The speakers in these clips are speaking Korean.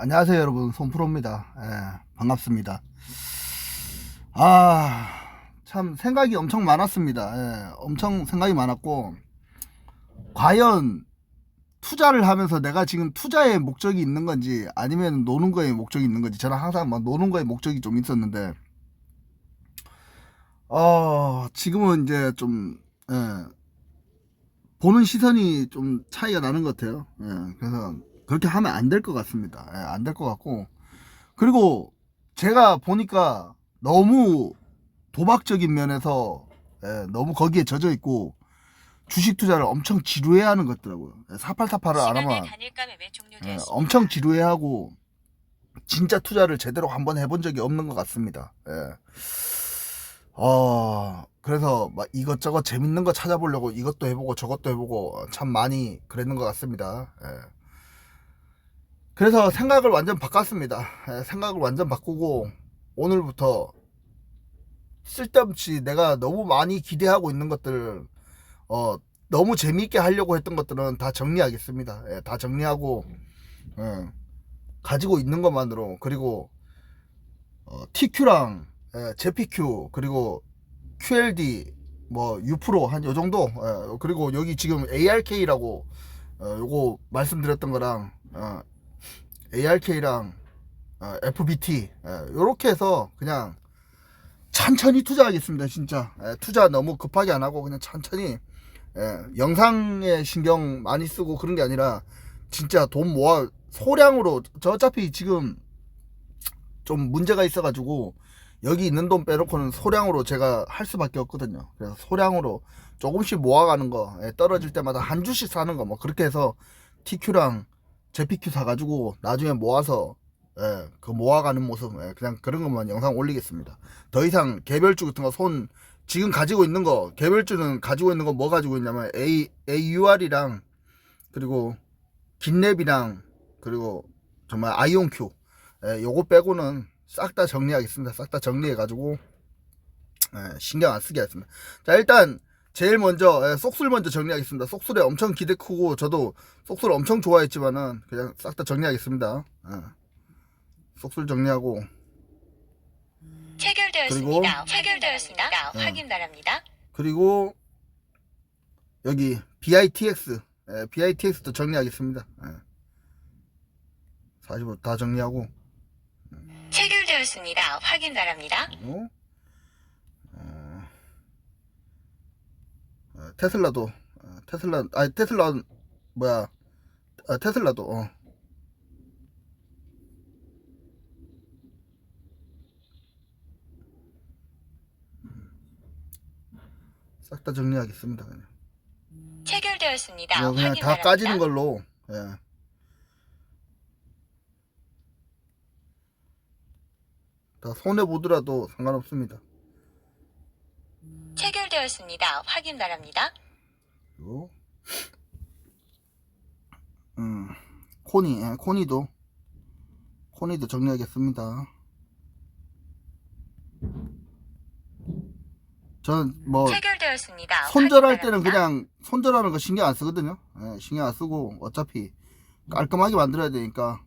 안녕하세요 여러분. 손프로입니다. 예, 반갑습니다. 아 참 생각이 엄청 많았습니다. 예, 엄청 생각이 많았고 과연 투자를 하면서 내가 지금 투자의 목적이 있는 건지 아니면 노는 거에 목적이 있는 건지 저는 항상 막 노는 거에 목적이 좀 있었는데 어 지금은 이제 좀 예, 보는 시선이 좀 차이가 나는 것 같아요. 예, 그래서 그렇게 하면 안 될 것 같습니다. 예, 안될 것 같고. 그리고 제가 보니까 너무 도박적인 면에서 예, 너무 거기에 젖어 있고 주식 투자를 엄청 지루해 하는 것 같더라고요. 4848을 안 시간의 하면 예. 엄청 지루해 하고 진짜 투자를 제대로 한번 해본 적이 없는 것 같습니다. 예. 어, 그래서 막 이것저것 재밌는 거 찾아보려고 이것도 해보고 저것도 해보고 참 많이 그랬는 것 같습니다. 예. 그래서 생각을 완전 바꿨습니다. 예, 생각을 완전 바꾸고 오늘부터 쓸데없이 내가 너무 많이 기대하고 있는 것들 어 너무 재미있게 하려고 했던 것들은 다 정리하겠습니다. 예, 다 정리하고 예, 가지고 있는 것만으로 그리고 어, TQ랑 예, JPQ 그리고 QLD 뭐 U 한요 정도 예, 그리고 여기 지금 ARK라고 어, 요거 말씀드렸던 거랑 어, ARK랑 어, FBT 이렇게 해서 그냥 천천히 투자하겠습니다 진짜. 예, 투자 너무 급하게 안 하고 그냥 천천히 예, 영상에 신경 많이 쓰고 그런 게 아니라 진짜 돈 모아 소량으로. 저 어차피 지금 좀 문제가 있어가지고 여기 있는 돈 빼놓고는 소량으로 제가 할 수밖에 없거든요. 그래서 소량으로 조금씩 모아가는 거 예, 떨어질 때마다 한 주씩 사는 거 뭐 그렇게 해서 TQ랑 JPQ 사가지고 나중에 모아서 예, 그 모아가는 모습 예, 그냥 그런 것만 영상 올리겠습니다. 더 이상 개별주 같은 거 손 지금 가지고 있는 거 개별주는 가지고 있는 거 뭐 가지고 있냐면 A AUR이랑 그리고 긴랩이랑 그리고 정말 아이온큐 예, 요거 빼고는 싹 다 정리하겠습니다. 싹 다 정리해 가지고 예, 신경 안 쓰게 하겠습니다. 자 일단 제일 먼저 예, 쏙술 먼저 정리하겠습니다. 쏙술에 엄청 기대 크고 저도 쏙술 엄청 좋아했지만은 그냥 싹 다 정리하겠습니다. 예. 쏙술 정리하고 체결되었습니다. 체결되었습니다. 네. 확인 바랍니다. 그리고 여기 BITX 예, BITX도 정리하겠습니다. 예. 45다 정리하고 체결되었습니다. 확인 바랍니다. 그리고 어, 어, 테슬라도 어, 테슬라 아니 테슬라 뭐야 아, 테슬라도 어. 싹 다 정리하겠습니다 그냥 체결되었습니다. 그냥 확인 다. 까지는 걸로 예. 다 손해 보더라도 상관없습니다. 체결되었습니다. 확인 바랍니다. 그리고 음 코니 예, 코니도 코니도 정리하겠습니다. 전뭐 체결되었습니다. 어. 손절할 확인 때는 바랍니다. 그냥 손절하는 거 신경 안 쓰거든요. 예, 신경 안 쓰고 어차피 깔끔하게 만들어야 되니까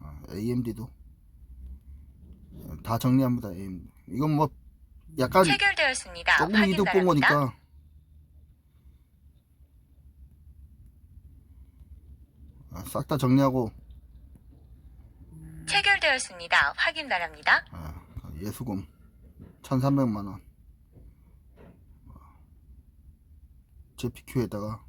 어, AMD도 다 정리합니다. AMD. 이건 뭐 약간 체결되었습니다. 조금 이득 본. 거니까 아, 싹 다 정리하고 체결되었습니다. 확인 바랍니다. 아, 예수금 1300만 원 JPQ에다가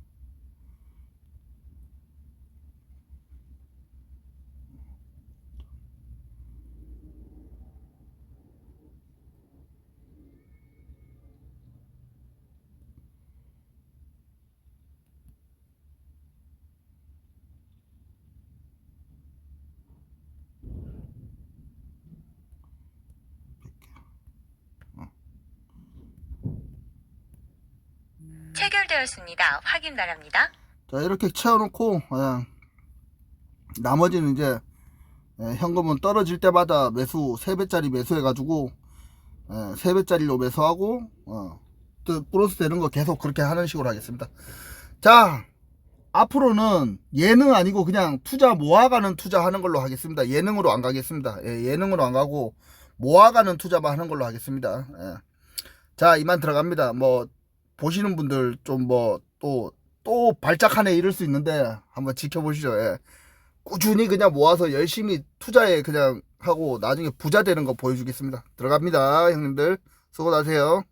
체결되었습니다. 확인 바랍니다. 자 이렇게 채워놓고 그냥 나머지는 이제 예, 현금은 떨어질 때마다 매수 3배짜리 매수해가지고 예, 3배짜리로 매수하고 어, 또 플러스 되는 거 계속 그렇게 하는 식으로 하겠습니다 자 앞으로는 예능 아니고 그냥 투자 모아가는 투자 하는 걸로 하겠습니다. 예능으로 안 가겠습니다. 예, 예능으로 안 가고 모아가는 투자만 하는 걸로 하겠습니다. 예. 자, 이만 들어갑니다. 뭐 보시는 분들 좀뭐또또 발작하네 이럴 수 있는데 한번 지켜보시죠. 예. 꾸준히 그냥 모아서 열심히 투자에 그냥 하고 나중에 부자 되는 거 보여주겠습니다. 들어갑니다, 형님들. 수고하세요.